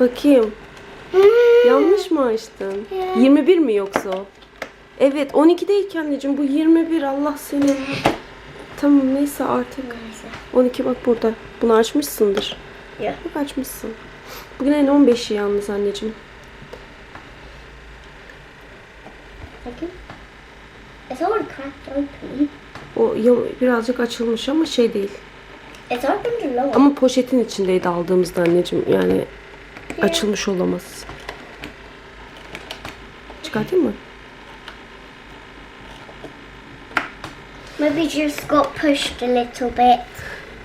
Bakayım. Yanlış mı açtın? 21 mi yoksa o? Evet 12 değil ki anneciğim bu 21 Allah seni. Tamam neyse artık. 12 bak burada. Bunu açmışsındır. Ya. Bak açmışsın. Bugün en 15'i yalnız anneciğim. Bakayım. It's already cracked open. O ya- birazcık açılmış ama şey değil. It's lower. Ama poşetin içindeydi aldığımızda anneciğim. Yani açılmış olamaz. Çıkartayım mı? Maybe just got pushed a little bit.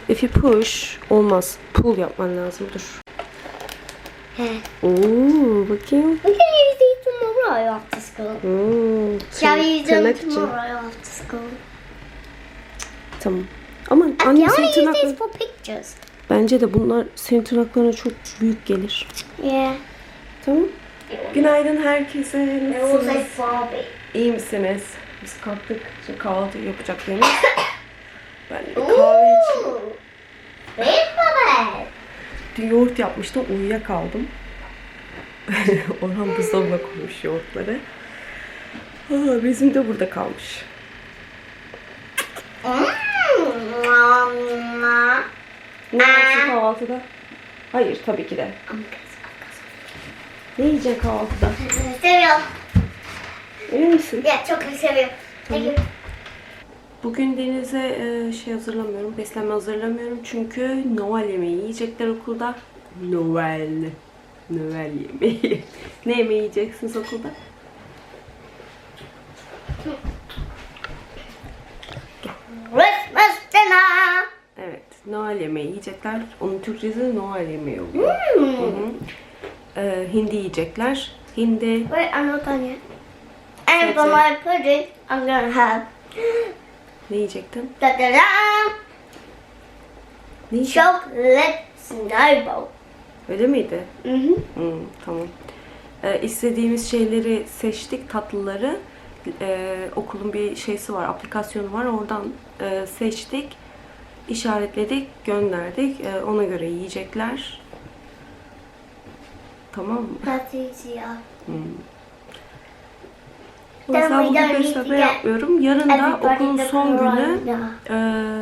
If you push olmaz. Pull yapman lazım. Dur. Yeah. Oo, bakayım. We can use these tomorrow after school. Hmm, Shall we use them tomorrow after school? Tamam. Ama I anne only senin use these tırnakların... for pictures. Bence de bunlar senin tırnaklarına çok büyük gelir. Yeah. Tamam. Günaydın herkese. Barbie. İyi misiniz? Biz kalktık. Şimdi kahvaltı yapacaklarımız. Ben de kahve Barbie. dün yoğurt yapmıştım. Uyuyakaldım. Orhan buzdolabına koymuş yoğurtları. Aa, bizim de burada kalmış. Kahvaltıda? Hayır tabii ki de. Ne yiyeceksin kahvaltıda? Cereal. Emin misin? Cereal. Thank you. Bugün Deniz'e e, şey hazırlamıyorum, beslenme hazırlamıyorum çünkü Noel yemeği yiyecekler okulda. Noel. Noel yemeği. ne yemeği yiyeceksiniz okulda? Noel yemeği yiyecekler. Onun Türkçesi Noel yemeği oluyor. Hı hı. E, hindi yiyecekler. Hindi, Wait, I'm not done yet. And for my pudding, I'm gonna have ne yiyecektin? da da da Ne chocolate snowball. Öyle miydi? Mm-hmm. Hı, tamam. E, istediğimiz şeyleri seçtik, tatlıları. E, okulun bir şeysi var, aplikasyonu var. Oradan e, seçtik, işaretledik, gönderdik. E, ona göre yiyecekler. Tamam mı? That's easier. Then we bugün get yapmıyorum. Yarın da okulun son günü e,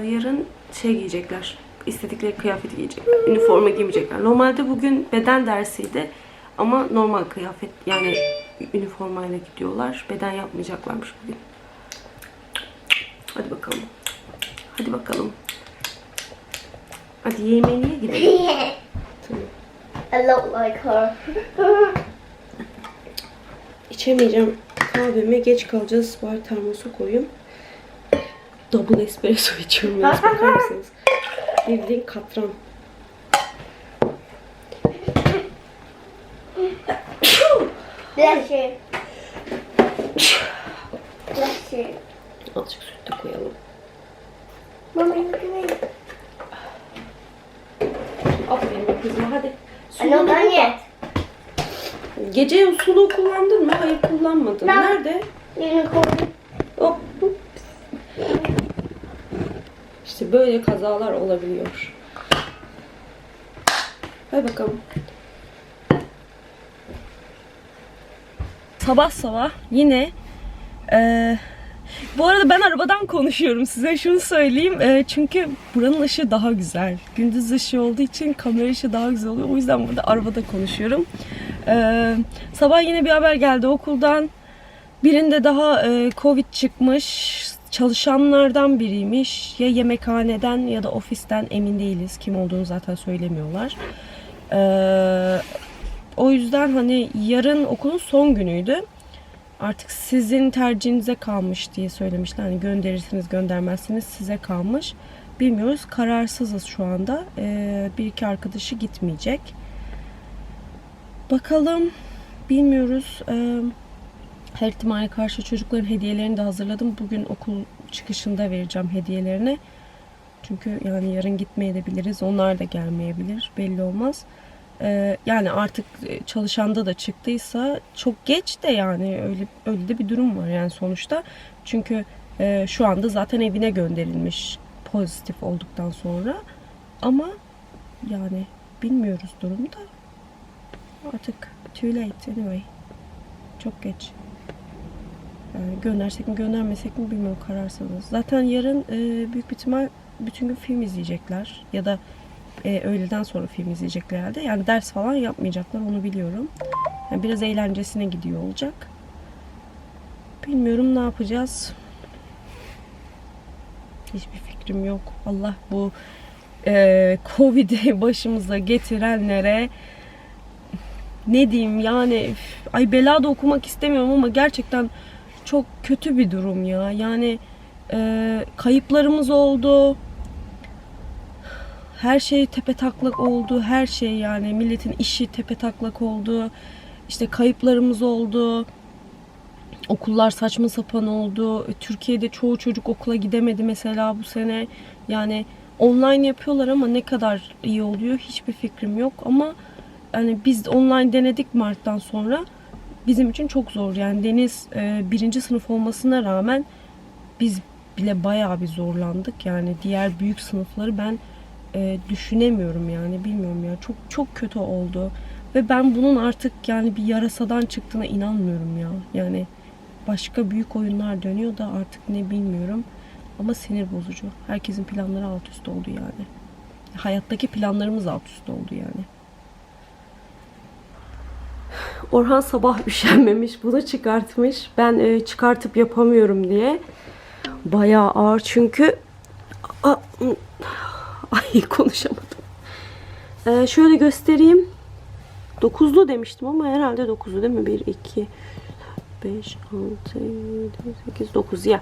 yarın şey giyecekler. İstedikleri kıyafeti giyecekler. Üniforma giymeyecekler. Normalde bugün beden dersiydi. Ama normal kıyafet yani üniformayla gidiyorlar. Beden yapmayacaklarmış bugün. Hadi bakalım. Hadi bakalım. Hadi yemeğine gidelim. I look like her. İçemeyeceğim. Kahveme geç kalacağız. Bari termosa koyayım. Double espresso içiyorum. Yalnız bakar mısınız? Bildiğin katran. Bless you. Bless you. Azıcık süt de koyalım. Look at me. Aferin kızım not done yet. Gece sulu kullandın mı? Hayır kullanmadın. Ben- Nerede? Unicorn. Hop. İşte böyle kazalar olabiliyor. Hadi bakalım. Sabah sabah yine eee, bu arada ben arabadan konuşuyorum size şunu söyleyeyim Eee, çünkü buranın ışığı daha güzel gündüz ışığı olduğu için kamera ışığı daha güzel oluyor o yüzden burada arabada konuşuyorum Eee, sabah yine bir haber geldi okuldan Birinde daha e, Covid çıkmış. Çalışanlardan biriymiş. Ya yemekhaneden ya da ofisten emin değiliz. Kim olduğunu zaten söylemiyorlar. Ee, o yüzden hani yarın okulun son günüydü. Artık sizin tercihinize kalmış diye söylemişler. Hani gönderirsiniz göndermezsiniz size kalmış. Bilmiyoruz. Kararsızız şu anda. Ee, bir iki arkadaşı gitmeyecek. Bakalım. Bilmiyoruz. Ee, her ihtimale karşı çocukların hediyelerini de hazırladım. Bugün okul çıkışında vereceğim hediyelerini. Çünkü yani yarın gitmeyebiliriz. Onlar da gelmeyebilir. Belli olmaz. Ee, yani artık çalışanda da çıktıysa çok geç de yani öyle öyle de bir durum var yani sonuçta. Çünkü e, şu anda zaten evine gönderilmiş pozitif olduktan sonra. Ama yani bilmiyoruz durumu da. Artık too late anyway. Çok geç. Yani göndersek mi göndermesek mi bilmiyorum kararsınız. Zaten yarın e, büyük bir ihtimal bütün gün film izleyecekler. Ya da e, öğleden sonra film izleyecekler herhalde. Yani ders falan yapmayacaklar onu biliyorum. Yani biraz eğlencesine gidiyor olacak. Bilmiyorum ne yapacağız. Hiçbir fikrim yok. Allah bu e, Covid'i başımıza getirenlere ne diyeyim yani ay bela da okumak istemiyorum ama gerçekten çok kötü bir durum ya. Yani e, kayıplarımız oldu. Her şey tepe taklak oldu. Her şey yani milletin işi tepe taklak oldu. İşte kayıplarımız oldu. Okullar saçma sapan oldu. Türkiye'de çoğu çocuk okula gidemedi mesela bu sene. Yani online yapıyorlar ama ne kadar iyi oluyor hiçbir fikrim yok ama yani biz online denedik Mart'tan sonra bizim için çok zor. Yani Deniz e, birinci sınıf olmasına rağmen biz bile bayağı bir zorlandık. Yani diğer büyük sınıfları ben e, düşünemiyorum yani bilmiyorum ya. Çok çok kötü oldu. Ve ben bunun artık yani bir yarasadan çıktığına inanmıyorum ya. Yani başka büyük oyunlar dönüyor da artık ne bilmiyorum. Ama sinir bozucu. Herkesin planları alt üst oldu yani. Hayattaki planlarımız alt üst oldu yani. Orhan sabah üşenmemiş. Bunu çıkartmış. Ben e, çıkartıp yapamıyorum diye. Bayağı ağır çünkü. Ay konuşamadım. Ee, şöyle göstereyim. 9'lu demiştim ama herhalde 9'lu değil mi? 1, 2, 5, 6, 7, 8, 9 ya.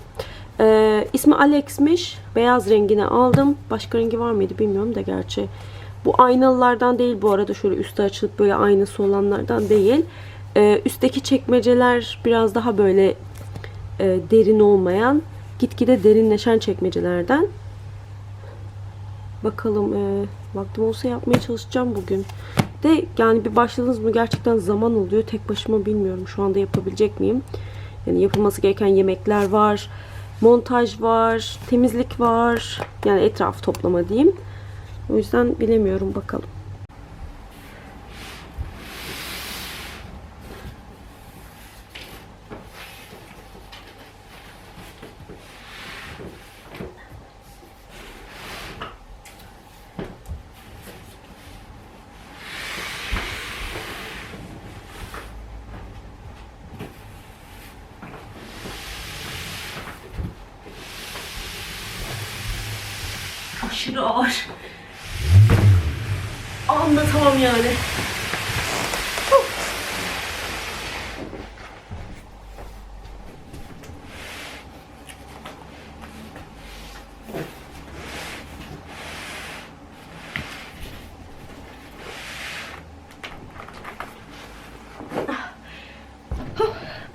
Ee, ismi Alex'miş. Beyaz rengini aldım. Başka rengi var mıydı bilmiyorum da gerçi. Bu aynalılardan değil bu arada. Şöyle üstü açılıp böyle aynası olanlardan değil. Ee, üstteki çekmeceler biraz daha böyle e, derin olmayan, gitgide derinleşen çekmecelerden. Bakalım e, vaktim olsa yapmaya çalışacağım bugün. De yani bir başladınız mı gerçekten zaman oluyor. Tek başıma bilmiyorum şu anda yapabilecek miyim. Yani yapılması gereken yemekler var. Montaj var. Temizlik var. Yani etraf toplama diyeyim. O yüzden bilemiyorum bakalım. Aşırı ağır. Anlatamam yani.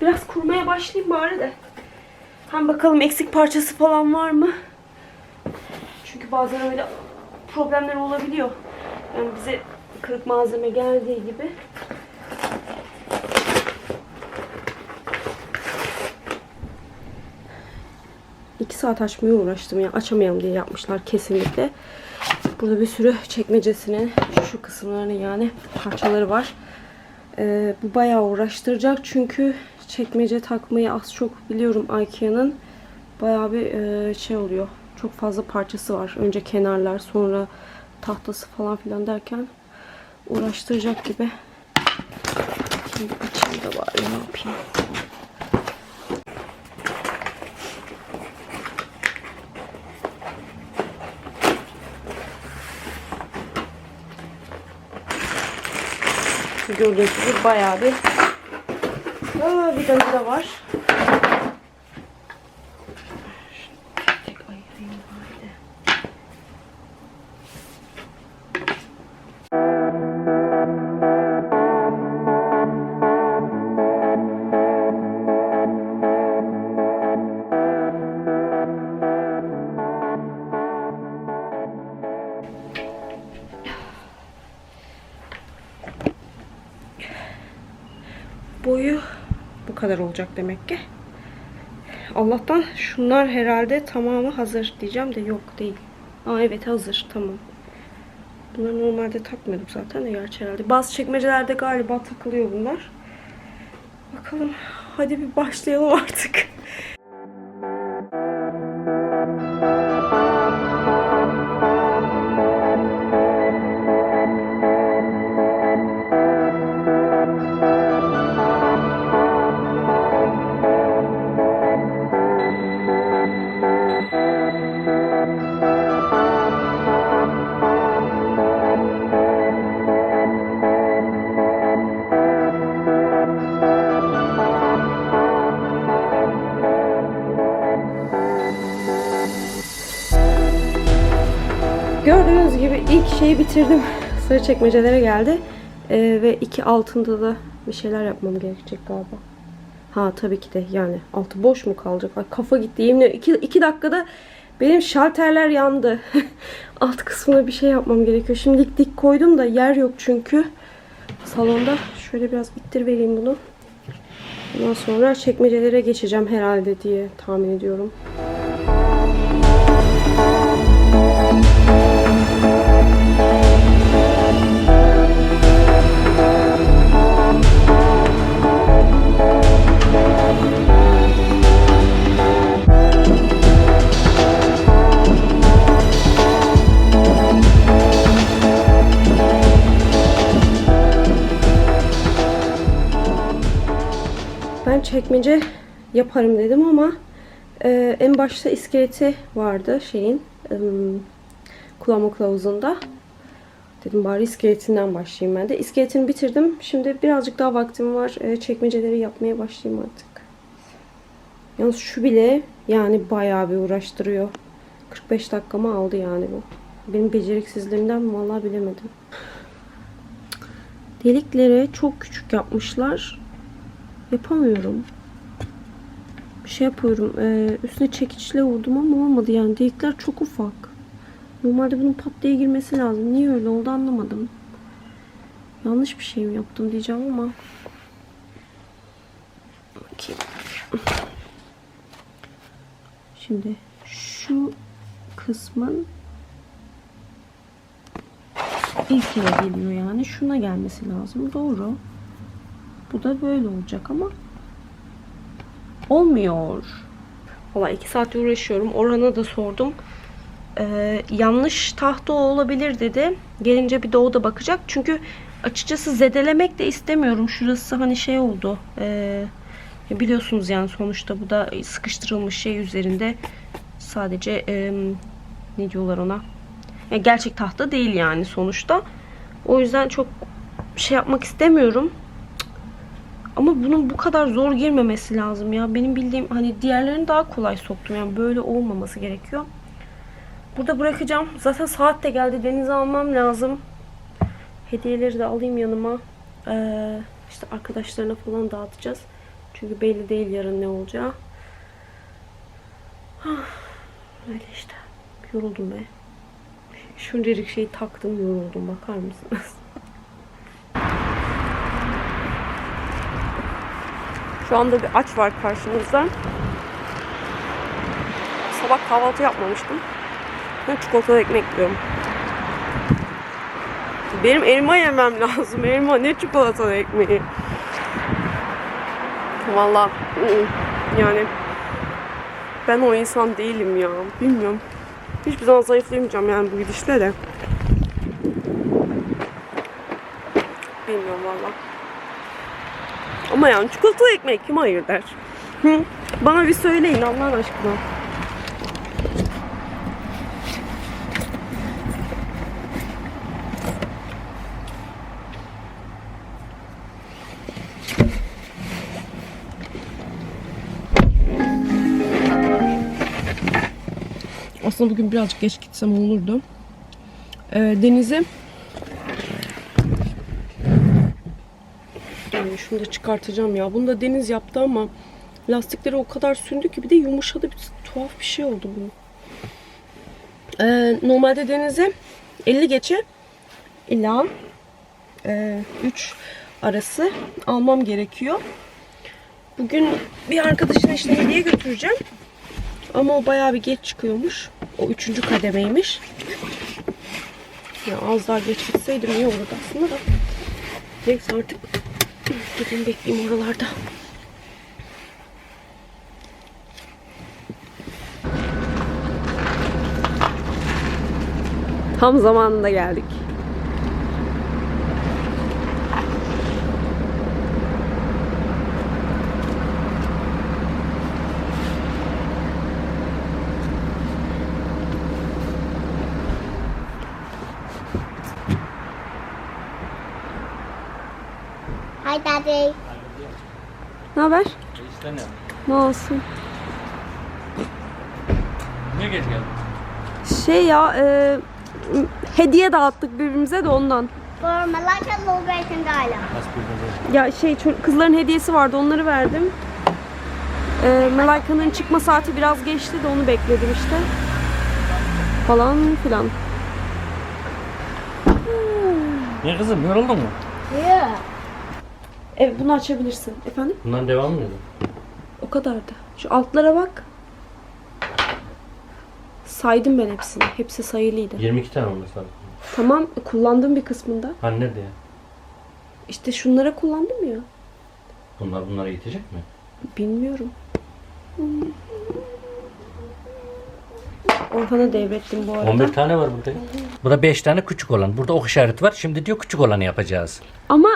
Biraz kurmaya başlayayım bari de. Hem bakalım eksik parçası falan var mı? Bazen öyle problemler olabiliyor. Yani bize kırık malzeme geldiği gibi. İki saat açmaya uğraştım ya. Açamayalım diye yapmışlar kesinlikle. Burada bir sürü çekmecesinin şu kısımlarının yani parçaları var. Ee, bu bayağı uğraştıracak çünkü çekmece takmayı az çok biliyorum Ikea'nın. Bayağı bir e, şey oluyor. Çok fazla parçası var. Önce kenarlar sonra tahtası falan filan derken uğraştıracak gibi. Şimdi da bari ne yapayım. Gördüğünüz gibi bayağı bir Aa, bir de var. Boyu bu kadar olacak demek ki. Allah'tan şunlar herhalde tamamı hazır diyeceğim de yok değil. Aa evet hazır tamam. Bunları normalde takmıyorduk zaten de gerçi herhalde. Bazı çekmecelerde galiba takılıyor bunlar. Bakalım. Hadi bir başlayalım artık. İlk şeyi bitirdim. Sarı çekmecelere geldi. Ee, ve iki altında da bir şeyler yapmam gerekecek galiba. Ha tabii ki de yani altı boş mu kalacak? Ay, kafa gitti. Yemin ediyorum iki, iki dakikada benim şalterler yandı. Alt kısmına bir şey yapmam gerekiyor. Şimdilik dik koydum da yer yok çünkü. Salonda şöyle biraz ittir vereyim bunu. Ondan sonra çekmecelere geçeceğim herhalde diye tahmin ediyorum. Ben çekmece yaparım dedim ama e, en başta iskeleti vardı şeyin e, kullanma kılavuzunda. Dedim bari iskeletinden başlayayım ben de. İskeletini bitirdim. Şimdi birazcık daha vaktim var. E, çekmeceleri yapmaya başlayayım artık. Yalnız şu bile yani bayağı bir uğraştırıyor. 45 dakikamı aldı yani bu. Benim beceriksizliğimden vallahi bilemedim. Delikleri çok küçük yapmışlar yapamıyorum. Bir şey yapıyorum. Ee, üstüne çekiçle vurdum ama olmadı yani. Delikler çok ufak. Normalde bunun pat diye girmesi lazım. Niye öyle oldu anlamadım. Yanlış bir şey mi yaptım diyeceğim ama. Bakayım. Şimdi şu kısmın ilkine geliyor yani. Şuna gelmesi lazım. Doğru. Bu da böyle olacak ama olmuyor. Valla iki saat uğraşıyorum. Orhan'a da sordum. Ee, yanlış tahta olabilir dedi. Gelince bir de bakacak. Çünkü açıkçası zedelemek de istemiyorum. Şurası hani şey oldu. Ee, biliyorsunuz yani sonuçta bu da sıkıştırılmış şey üzerinde sadece e, ne diyorlar ona? Yani gerçek tahta değil yani sonuçta. O yüzden çok şey yapmak istemiyorum. Ama bunun bu kadar zor girmemesi lazım ya. Benim bildiğim hani diğerlerini daha kolay soktum. Yani böyle olmaması gerekiyor. Burada bırakacağım. Zaten saat de geldi. Denize almam lazım. Hediyeleri de alayım yanıma. Ee, işte arkadaşlarına falan dağıtacağız. Çünkü belli değil yarın ne olacağı. Ah, Öyle işte. Yoruldum be. Şuncacık şeyi taktım yoruldum. Bakar mısınız? Şu anda bir aç var karşımızda. Sabah kahvaltı yapmamıştım. Ben çikolatalı ekmek yiyorum. Benim elma yemem lazım. Elma ne çikolatalı ekmeği. Valla ı-ı. yani ben o insan değilim ya. Bilmiyorum. Hiçbir zaman zayıflayamayacağım yani bu gidişle de. Bilmiyorum valla. Ama yani çikolatalı ekmek kim hayır der? Hı? Bana bir söyleyin Allah'ın aşkına. Aslında bugün birazcık geç gitsem olurdu. Ee, denize Yani şunu da çıkartacağım ya. Bunu da Deniz yaptı ama lastikleri o kadar sündü ki bir de yumuşadı. Bir tuhaf bir şey oldu bu. Ee, normalde Deniz'e 50 geçe ila e, 3 arası almam gerekiyor. Bugün bir arkadaşına işte hediye götüreceğim. Ama o bayağı bir geç çıkıyormuş. O üçüncü kademeymiş. Ya az daha geç gitseydim iyi olurdu aslında da. Neyse artık gideyim bekleyeyim oralarda. Tam zamanında geldik. Hi, Daddy. Ne haber? İşte ne? Ne olsun? Niye geç geldin? Şey ya, e, hediye dağıttık birbirimize de ondan. For Malaka. Nasıl? Ya şey ço- kızların hediyesi vardı onları verdim. Ee, Melayka'nın çıkma saati biraz geçti de onu bekledim işte. Falan filan. Niye kızım yoruldun mu? Yeah. Evet bunu açabilirsin. Efendim? Bundan devam mı edin? O kadardı. Şu altlara bak. Saydım ben hepsini. Hepsi sayılıydı. 22 tane olması lazım. Tamam kullandığım bir kısmında. Hani nerede ya? İşte şunlara kullandım ya. Bunlar bunlara yetecek mi? Bilmiyorum. Orhan'a devrettim bu arada. 11 tane var burada. Burada 5 tane küçük olan. Burada ok işareti var. Şimdi diyor küçük olanı yapacağız. Ama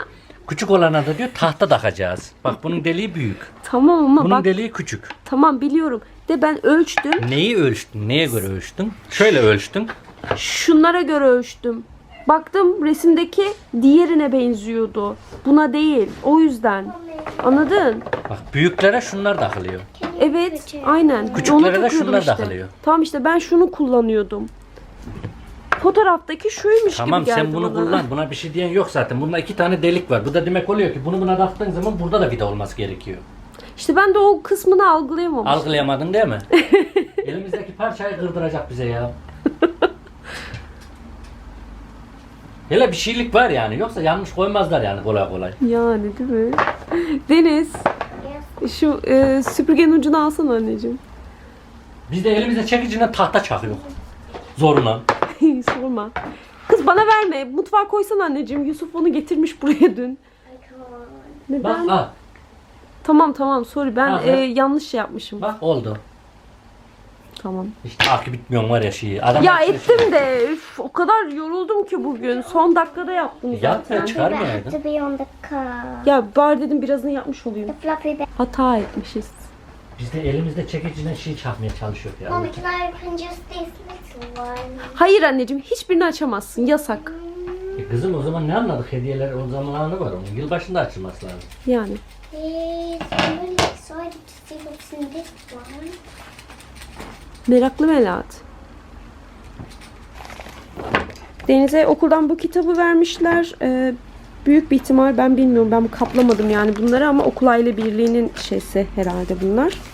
Küçük olana da diyor tahta takacağız. Bak bunun deliği büyük. tamam ama Bunun bak deliği küçük. tamam biliyorum. De ben ölçtüm. Neyi ölçtün? Neye göre ölçtün? Şöyle ölçtün. Şunlara göre ölçtüm. Baktım resimdeki diğerine benziyordu. Buna değil. O yüzden. Anladın? Bak büyüklere şunlar takılıyor. Evet, aynen. Küçüklere de takıyordum şunlar takılıyor. Tamam işte ben şunu kullanıyordum. Fotoğraftaki şuymuş Tamam gibi geldi sen bunu bana. kullan. Buna bir şey diyen yok zaten. Bunda iki tane delik var. Bu da demek oluyor ki bunu buna taktığın zaman burada da vida olması gerekiyor. İşte ben de o kısmını algılayamamıştım. Algılayamadın değil mi? Elimizdeki parçayı kırdıracak bize ya. Hele bir şeylik var yani. Yoksa yanlış koymazlar yani kolay kolay. Yani değil mi? Deniz, şu e, süpürgenin ucunu alsana anneciğim. Biz de elimizde çekicine tahta çakıyor. Zoruna. Sorma. Kız bana verme. Mutfağa koysana anneciğim. Yusuf onu getirmiş buraya dün. Neden? Bak al. Tamam tamam sorry ben e, yanlış şey yapmışım. Bak oldu. Tamam. İşte akü bitmiyor var ya şeyi. Adam Ya ettim de üf, o kadar yoruldum ki bugün. Son dakikada yaptım Yapma zaten. That çıkarmayaydın. has to be on the car. Ya bari dedim birazını yapmış olayım. The. Hata etmişiz. Biz de elimizde çekicine şey çakmaya çalışıyor ya. Mommy, can I open just this little one? Hayır anneciğim hiçbirini açamazsın. Yasak. E kızım o zaman ne anladık hediyeler o zaman ne var onun? Yılbaşında açılması lazım. Yani. Yes, I'm really excited to see what's in this one. Meraklı Melahat. Deniz'e okuldan bu kitabı vermişler. Ee, büyük bir ihtimal ben bilmiyorum. Ben kaplamadım yani bunları ama okul aile birliğinin şeysi herhalde bunlar.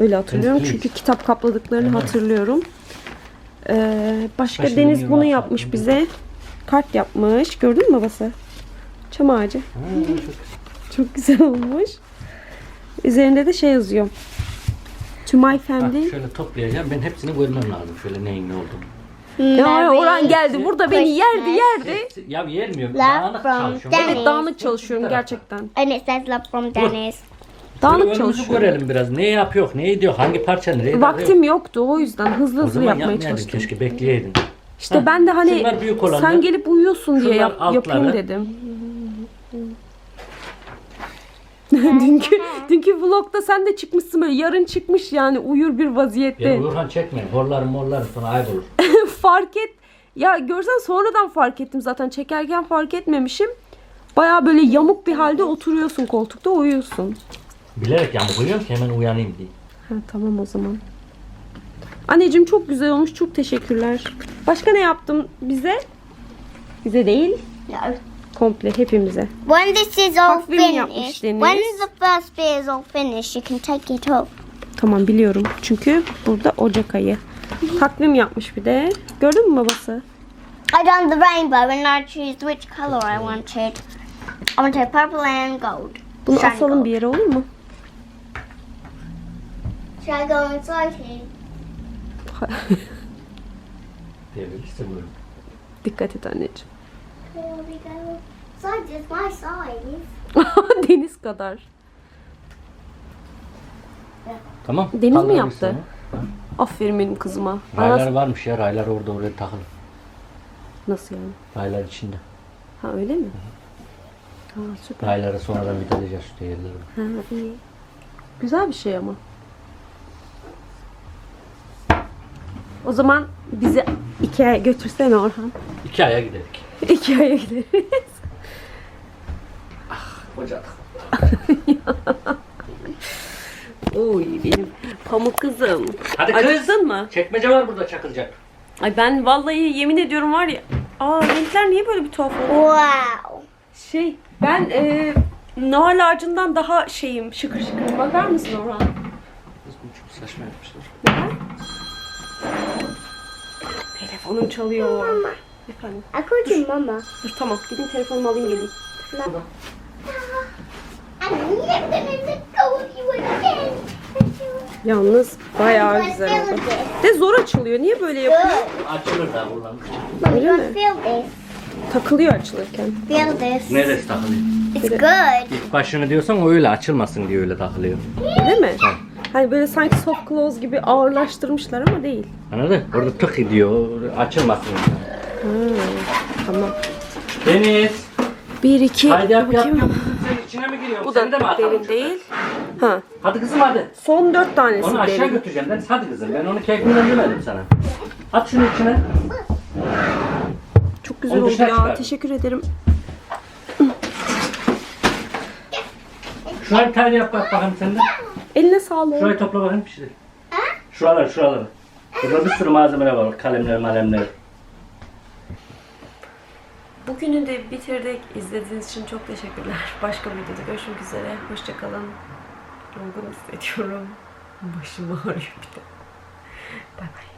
Öyle hatırlıyorum. Çünkü kitap kapladıklarını hatırlıyorum. Ee, başka Başka Deniz bunu yıl yapmış var. bize. Kart yapmış. Gördün mü babası? Çam ağacı. Ha, çok- Çok güzel olmuş. Üzerinde de şey yazıyor. To my Bak family. şöyle toplayacağım. Ben hepsini görmem lazım. Şöyle neyin ne olduğunu. Ya Orhan geldi. Burada beni yerdi yerdi. Ya yermiyorum. Love Dağınık from çalışıyorum. Evet dağınık çalışıyorum gerçekten. And it says love from Dennis. Dağınık Önümüzü çalışıyorum. görelim biraz. Ne yapıyor, ne ediyor, hangi parça nereye Vaktim yoktu o yüzden hızlı O hızlı zaman yapmaya yapmayaydın. çalıştım. Keşke bekleyeydin. İşte Heh, ben de hani şunlar büyük olanlar. sen gelip uyuyorsun diye Şunlar yap, altları. yapayım dedim. dünkü dünkü vlogda sen de çıkmışsın böyle yarın çıkmış yani uyur bir vaziyette. Ya Urhan çekmeyin. Horlarım morlarım sonra aybolur. fark et. Ya görsen sonradan fark ettim zaten. Çekerken fark etmemişim. Baya böyle yamuk bir halde oturuyorsun koltukta uyuyorsun. Bilerek yamuk uyuyorum ki hemen uyanayım diye. Ha, tamam o zaman. Anneciğim çok güzel olmuş. Çok teşekkürler. Başka ne yaptın bize? Bize değil. No. Komple hepimize. When this is all Takvim yapmış finished, Deniz. when the first bit is all finished, you can take it off. Tamam biliyorum. Çünkü burada Ocak ayı. Takvim yapmış bir de. Gördün mü babası? I done the rainbow and I choose which color I wanted. I wanted purple and gold. Bunu Shiny asalım gold. bir yere olur mu? Should I go inside here? Devrilirse buyurun. Dikkat et anneciğim. There we go. Size is my size. Deniz kadar. Tamam. Deniz mi yaptı? Aferin benim kızıma. Raylar Bana- varmış ya. Raylar orada oraya takılı. Nasıl yani? Raylar içinde. Ha öyle mi? Ha süper. Rayları sonradan vidalayacağız şu değerleri. Ha, iyi. Güzel bir şey ama. O zaman bizi Ikea'ya götürsene Orhan. İki aya gidedik. Ikea'ya gideriz. Hocadık. Oy benim pamuk kızım. Hadi kız. Acıktın mı? Çekmece var burada çakılacak. Ay ben vallahi yemin ediyorum var ya. Aa renkler niye böyle bir tuhaf oldu? Wow. Şey ben e, nar ağacından daha şeyim şıkır şıkır. Bakar mısın Orhan? Kız bunu çok saçma yapmışlar. Telefonum çalıyor. Efendim. I called you mama. Dur tamam gidin telefonumu alayım geleyim. Yalnız bayağı güzel oldu. De zor açılıyor. Niye böyle yapıyor? Açılır da. Mom, Öyle mi? Takılıyor açılırken. Feel this. Neresi takılıyor? It's good. İlk başını diyorsan o öyle açılmasın diye öyle takılıyor. Öyle mi? Hani böyle sanki soft close gibi ağırlaştırmışlar ama değil. Anladın? Orada tık ediyor. Açılmasın. diye. Tamam. Deniz. Bir iki. Haydi yap yap. Sen içine mi giriyorsun? Bu Seni de mi da atalım derin çöpe? değil. Ha. Hadi kızım hadi. Son dört tanesi Onu aşağı derin. götüreceğim Deniz. Hadi kızım. Ben onu keyfinden demedim sana. At şunu içine. Çok güzel Onu oldu dışarı ya. çıkar. Teşekkür ederim. Şurayı bir tane yap bak bakalım sen de. Eline sağlık. Şurayı topla bakayım bir şey. Şuralar şuralar. Burada bir sürü malzemeler var. Kalemler malemler. Bugünü de bitirdik. İzlediğiniz için çok teşekkürler. Başka bir videoda görüşmek üzere. Hoşçakalın. Yorgun hissediyorum. Başım ağrıyor bir de. Bay bay.